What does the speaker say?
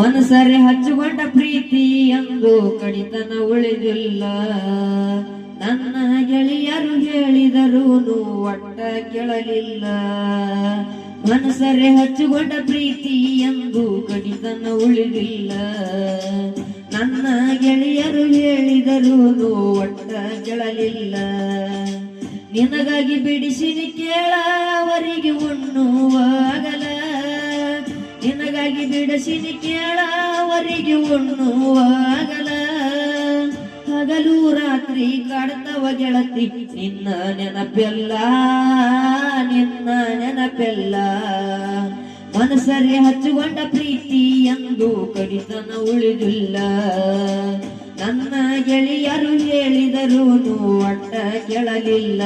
ಮನಸರೆ ಹಚ್ಚಿಕೊಂಡ ಪ್ರೀತಿ ಎಂದು ಕಡಿತನ ಉಳಿದಿಲ್ಲ. ನನ್ನ ಗೆಳೆಯರು ಹೇಳಿದರು ಒಟ್ಟ ಕೇಳಲಿಲ್ಲ. ಮನಸರೆ ಹಚ್ಚಿಕೊಂಡ ಪ್ರೀತಿ ಎಂದು ಕಡಿತನ ಉಳಿದಿಲ್ಲ. ನನ್ನ ಗೆಳೆಯರು ಹೇಳಿದರು ಒಟ್ಟ ಕೇಳಲಿಲ್ಲ. ನಿನಗಾಗಿ ಬಿಡಿಸಿನಿ ಕೇಳ, ಅವರಿಗೆ ಬಿಡಿಸಿನಿ ಕೇಳ, ಅವರಿಗೆ ಉಣ್ಣುವಾಗಲ. ಹಗಲು ರಾತ್ರಿ ಕಾಡ್ತವ ಗೆಳತಿ, ನಿನ್ನ ನೆನಪೆಲ್ಲ ನಿನ್ನ ನೆನಪೆಲ್ಲ. ಮನಸರಿ ಹಚ್ಚಿಕೊಂಡ ಪ್ರೀತಿ ಎಂದು ಕಡಿತನ ಉಳಿದಿಲ್ಲ. ನನ್ನ ಗೆಳೆಯರು ಹೇಳಿದರು ಒಟ್ಟ ಕೇಳಲಿಲ್ಲ.